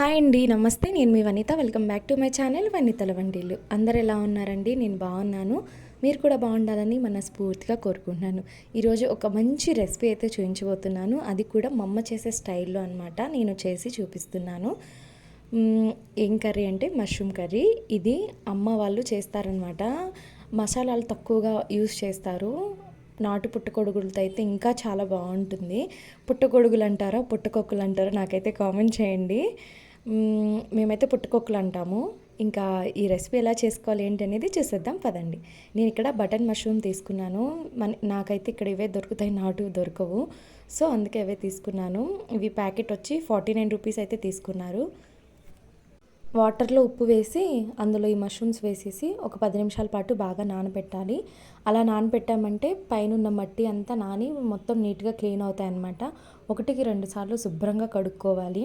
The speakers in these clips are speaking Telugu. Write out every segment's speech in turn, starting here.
హాయ్ అండి నమస్తే. నేను మీ Vanitha. Welcome back to my channel వనితల వంటిల్లు. అందరు ఎలా ఉన్నారండి? నేను బాగున్నాను. మీరు కూడా బాగుండాలని మనస్ఫూర్తిగా కోరుకుంటున్నాను. ఈరోజు ఒక మంచి రెసిపీ అయితే చూపించబోతున్నాను. అది కూడా మా అమ్మ చేసే స్టైల్లో అనమాట నేను చేసి చూపిస్తున్నాను. ఏం కర్రీ అంటే మష్రూమ్ కర్రీ. ఇది అమ్మ వాళ్ళు చేస్తారనమాట మసాలాలు తక్కువగా యూస్ చేస్తారు. నాటు పుట్టగొడుగులతో అయితే ఇంకా చాలా బాగుంటుంది. పుట్టగొడుగులు అంటారా పుట్టకొక్కులు అంటారా నాకైతే కామెంట్ చేయండి. మేమైతే పుట్టకొక్కులు అంటాము ఇంకా ఈ రెసిపీ ఎలా చేసుకోవాలి ఏంటి అనేది చూసేద్దాం పదండి. నేను ఇక్కడ బటన్ మష్రూమ్ తీసుకున్నాను. మన నాకైతే ఇక్కడ ఇవే దొరుకుతాయి నాటు దొరకవు. సో అందుకే అవే తీసుకున్నాను. ఇవి ప్యాకెట్ వచ్చి ఫార్టీ నైన్ రూపీస్ అయితే తీసుకున్నారు. వాటర్లో ఉప్పు వేసి అందులో ఈ మష్రూమ్స్ వేసేసి ఒక పది నిమిషాల పాటు బాగా నానబెట్టాలి. అలా నానబెట్టామంటే పైన ఉన్న మట్టి అంతా నాని మొత్తం నీట్గా క్లీన్ అవుతాయి అన్నమాట ఒకటికి రెండు సార్లు శుభ్రంగా కడుక్కోవాలి.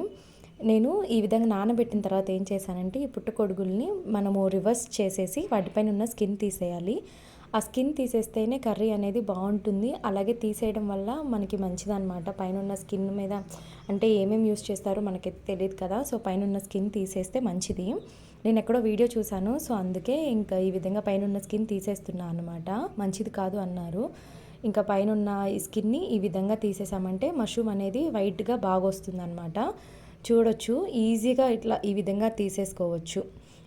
నేను ఈ విధంగా నానబెట్టిన తర్వాత ఏం చేశానంటే ఈ పుట్టకొడుగుల్ని మనము రివర్స్ చేసేసి వాటిపైన ఉన్న స్కిన్ తీసేయాలి. ఆ స్కిన్ తీసేస్తేనే కర్రీ అనేది బాగుంటుంది. అలాగే తీసేయడం వల్ల మనకి మంచిదన్నమాట. పైన ఉన్న స్కిన్ మీద అంటే ఏమేమి యూస్ చేస్తారో మనకి తెలియదు కదా. సో పైన ఉన్న స్కిన్ తీసేస్తే మంచిది. నేను ఎక్కడో వీడియో చూశాను. సో అందుకే ఇంకా ఈ విధంగా పైన ఉన్న స్కిన్ తీసేస్తున్నా అనమాట మంచిది కాదు అన్నారు. ఇంకా పైన ఉన్న ఈ స్కిన్ని ఈ విధంగా తీసేసామంటే మష్రూమ్ అనేది వైట్గా బాగా వస్తుంది చూడొచ్చు ఈజీగా ఇట్లా ఈ విధంగా తీసేసుకోవచ్చు.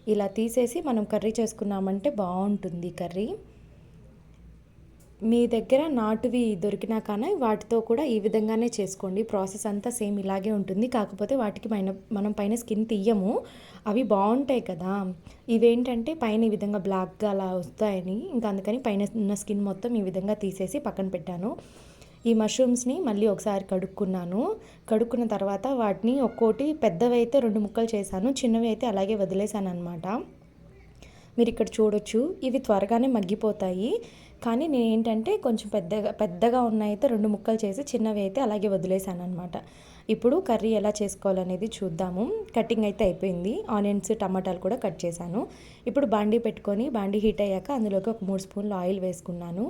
ఇలా తీసేసి మనం కర్రీ చేసుకున్నామంటే బాగుంటుంది కర్రీ. మీ దగ్గర నాటువి దొరికినా కానీ వాటితో కూడా ఈ విధంగానే చేసుకోండి. ప్రాసెస్ అంతా సేమ్ ఇలాగే ఉంటుంది. కాకపోతే వాటికి పైన మనం పైన స్కిన్ తీయము. అవి బాగుంటాయి కదా. ఇవేంటంటే పైన ఈ విధంగా బ్లాక్గా అలా వస్తాయని. ఇంకా అందుకని పైన ఉన్న స్కిన్ మొత్తం ఈ విధంగా తీసేసి పక్కన పెట్టాను. ఈ మష్రూమ్స్ని మళ్ళీ ఒకసారి కడుక్కున్నాను. కడుక్కున్న తర్వాత వాటిని ఒక్కోటి పెద్దవి అయితే రెండు ముక్కలు చేశాను చిన్నవి అయితే అలాగే వదిలేశాను అనమాట మీరు ఇక్కడ చూడొచ్చు ఇవి త్వరగానే మగ్గిపోతాయి. కానీ నేను ఏంటంటే కొంచెం పెద్దగా పెద్దగా ఉన్నాయి అయితే రెండు ముక్కలు చేసి చిన్నవి అయితే అలాగే వదిలేసాను అనమాట ఇప్పుడు కర్రీ ఎలా చేసుకోవాలనేది చూద్దాము. కటింగ్ అయితే అయిపోయింది. ఆనియన్స్ టమాటాలు కూడా కట్ చేశాను. ఇప్పుడు బాండీ పెట్టుకొని బాండీ హీట్ అయ్యాక అందులోకి ఒక మూడు స్పూన్లు ఆయిల్ వేసుకున్నాను.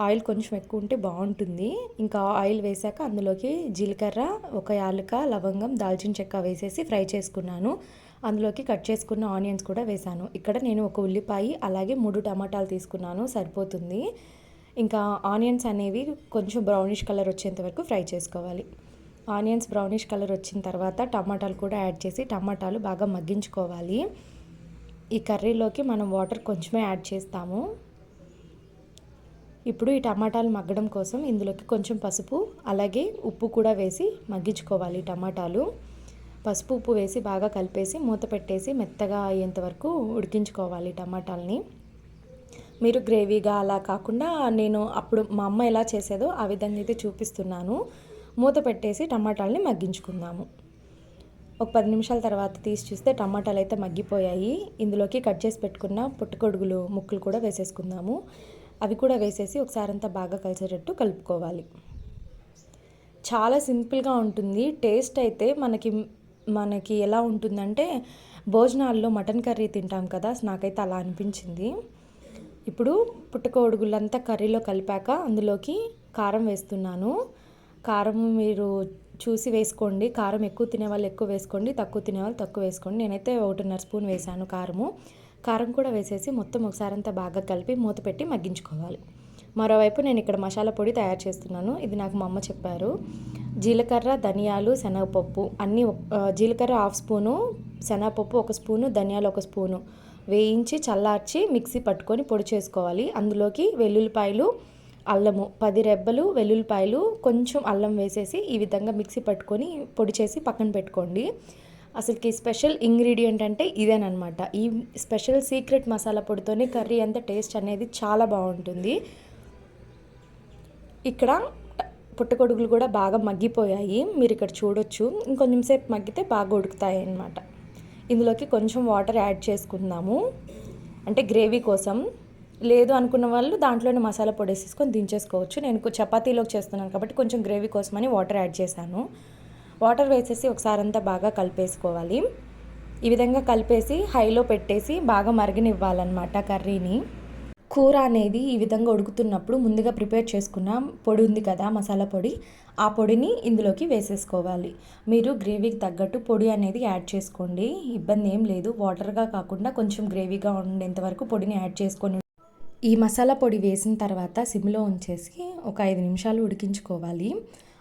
ఆయిల్ కొంచెం ఎక్కువ ఉంటే బాగుంటుంది. ఇంకా ఆయిల్ వేసాక అందులోకి జీలకర్ర ఒక యాలక లవంగం దాల్చిన చెక్క వేసేసి ఫ్రై చేసుకున్నాను. అందులోకి కట్ చేసుకున్న ఆనియన్స్ కూడా వేసాను. ఇక్కడ నేను ఒక ఉల్లిపాయ అలాగే మూడు టమాటాలు తీసుకున్నాను. సరిపోతుంది. ఇంకా ఆనియన్స్ అనేవి కొంచెం బ్రౌనిష్ కలర్ వచ్చేంత వరకు ఫ్రై చేసుకోవాలి. ఆనియన్స్ బ్రౌనిష్ కలర్ వచ్చిన తర్వాత టమాటాలు కూడా యాడ్ చేసి టమాటాలు బాగా మగ్గించుకోవాలి. ఈ కర్రీలోకి మనం వాటర్ కొంచెమే యాడ్ చేస్తాము. ఇప్పుడు ఈ టమాటాలు మగ్గడం కోసం ఇందులోకి కొంచెం పసుపు అలాగే ఉప్పు కూడా వేసి మగ్గించుకోవాలి టమాటాలు. పసుపు ఉప్పు వేసి బాగా కలిపేసి మూత పెట్టేసి మెత్తగా అయ్యేంత వరకు ఉడికించుకోవాలి టమాటాలని. మీరు గ్రేవీగా అలా కాకుండా నేను అప్పుడు మా అమ్మ ఎలా చేసేదో ఆ విధంగా అయితే చూపిస్తున్నాను. మూత పెట్టేసి టమాటాలని మగ్గించుకుందాము. ఒక పది నిమిషాల తర్వాత తీసి చూస్తే టమాటాలు అయితే మగ్గిపోయాయి. ఇందులోకి కట్ చేసి పెట్టుకున్న పుట్టుకొడుగులు ముక్కలు కూడా వేసేసుకుందాము. అవి కూడా వేసేసి ఒకసారి అంతా బాగా కలిసేటట్టు కలుపుకోవాలి. చాలా సింపుల్గా ఉంటుంది. టేస్ట్ అయితే మనకి మనకి ఎలా ఉంటుందంటే భోజనాల్లో మటన్ కర్రీ తింటాం కదా నాకైతే అలా అనిపించింది. ఇప్పుడు పుట్టకోడుగులంతా కర్రీలో కలిపాక అందులోకి కారం వేస్తున్నాను. కారం మీరు చూసి వేసుకోండి. కారం ఎక్కువ తినే వాళ్ళు ఎక్కువ వేసుకోండి తక్కువ తినేవాళ్ళు తక్కువ వేసుకోండి. నేనైతే ఒకటిన్నర స్పూన్ వేసాను కారము. కారం కూడా వేసేసి మొత్తం ఒకసారి అంతా బాగా కలిపి మూత పెట్టి మగ్గించుకోవాలి. మరోవైపు నేను ఇక్కడ మసాలా పొడి తయారు చేస్తున్నాను. ఇది నాకు మా అమ్మ చెప్పారు. జీలకర్ర ధనియాలు శనగపప్పు అన్నీ ఒక- జీలకర్ర హాఫ్ స్పూను శనగపప్పు ఒక స్పూను ధనియాలు ఒక స్పూను వేయించి చల్లార్చి మిక్సీ పట్టుకొని పొడి చేసుకోవాలి. అందులోకి వెల్లుల్లిపాయలు అల్లము పది రెబ్బలు వెల్లుల్లిపాయలు కొంచెం అల్లం వేసేసి ఈ విధంగా మిక్సీ పట్టుకొని పొడి చేసి పక్కన పెట్టుకోండి. అసలుకి స్పెషల్ ఇంగ్రీడియంట్ అంటే ఇదేనమాట ఈ స్పెషల్ సీక్రెట్ మసాలా పొడితోనే కర్రీ అంత టేస్ట్ అనేది చాలా బాగుంటుంది. ఇక్కడ పుట్టగొడుగులు కూడా బాగా మగ్గిపోయాయి. మీరు ఇక్కడ చూడొచ్చు. ఇంకొంచెం సేపు మగ్గితే బాగా ఉడుకుతాయి అన్నమాట ఇందులోకి కొంచెం వాటర్ యాడ్ చేసుకుందాము. అంటే గ్రేవీ కోసం. లేదు అనుకున్న వాళ్ళు దాంట్లోనే మసాలా పొడి వేసేసుకొని దించేసుకోవచ్చు. నేను చపాతీలోకి చేస్తున్నాను కాబట్టి కొంచెం గ్రేవీ కోసమని వాటర్ యాడ్ చేశాను. వాటర్ వేసేసి ఒకసారి అంతా బాగా కలిపేసుకోవాలి. ఈ విధంగా కలిపేసి హైలో పెట్టేసి బాగా మరిగనివ్వాలన్నమాట కర్రీని. కూర అనేది ఈ విధంగా ఉడుకుతున్నప్పుడు ముందుగా ప్రిపేర్ చేసుకున్న పొడి ఉంది కదా మసాలా పొడి ఆ పొడిని ఇందులోకి వేసేసుకోవాలి. మీరు గ్రేవీకి తగ్గట్టు పొడి అనేది యాడ్ చేసుకోండి. ఇబ్బంది ఏం లేదు. వాటర్గా కాకుండా కొంచెం గ్రేవీగా ఉండేంత వరకు పొడిని యాడ్ చేసుకొని ఈ మసాలా పొడి వేసిన తర్వాత సిమ్లో ఉంచేసి ఒక ఐదు నిమిషాలు ఉడికించుకోవాలి.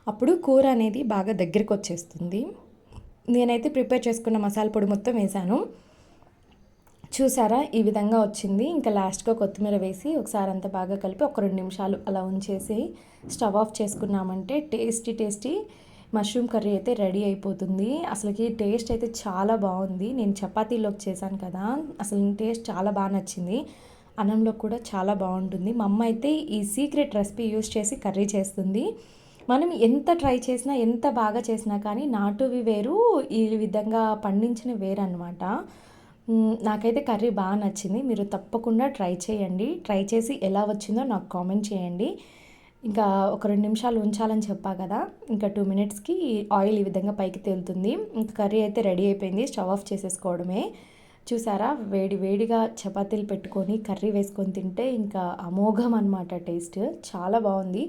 అప్పుడు కూర అనేది బాగా దగ్గరికి వచ్చేస్తుంది. నేనైతే ప్రిపేర్ చేసుకున్న మసాలా పొడి మొత్తం వేసాను చూసారా? ఈ విధంగా వచ్చింది. ఇంకా లాస్ట్గా కొత్తిమీర వేసి ఒకసారి అంతా బాగా కలిపి ఒక రెండు నిమిషాలు అలా ఉంచేసి స్టవ్ ఆఫ్ చేసుకున్నామంటే టేస్టీ టేస్టీ మష్రూమ్ కర్రీ అయితే రెడీ అయిపోతుంది. అసలుకి టేస్ట్ అయితే చాలా బాగుంది. నేను చపాతీలోకి చేశాను కదా. అసలు టేస్ట్ చాలా బాగా నచ్చింది. అన్నంలో కూడా చాలా బాగుంటుంది. మా అమ్మ అయితే ఈ సీక్రెట్ రెసిపీ యూస్ చేసి కర్రీ చేస్తుంది. మనం ఎంత ట్రై చేసినా ఎంత బాగా చేసినా కానీ నాటువి వేరు ఈ విధంగా పండించిన వేరు అనమాట నాకైతే కర్రీ బాగా నచ్చింది. మీరు తప్పకుండా ట్రై చేయండి. ట్రై చేసి ఎలా వచ్చిందో నాకు కామెంట్ చేయండి. ఇంకా ఒక రెండు నిమిషాలు ఉంచాలని చెప్పా కదా. ఇంకా టూ మినిట్స్కి ఆయిల్ ఈ విధంగా పైకి తేలుతుంది. ఇంకా కర్రీ అయితే రెడీ అయిపోయింది. స్టవ్ ఆఫ్ చేసేసుకోవడమే. చూసారా? వేడి వేడిగా చపాతీలు పెట్టుకొని కర్రీ వేసుకొని తింటే ఇంకా అమోఘం అనమాట టేస్ట్. చాలా బాగుంది.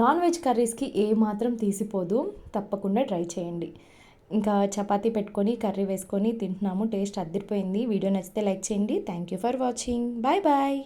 నాన్ వెజ్ కర్రీస్కి ఏ మాత్రం తీసిపోదు తప్పకుండా ట్రై చేయండి. ఇంకా చపాతీ పెట్టుకొని కర్రీ వేసుకొని తింటున్నాము టేస్ట్ అద్దరిపోయింది. వీడియో నచ్చితే లైక్ చేయండి. Thank you for watching bye bye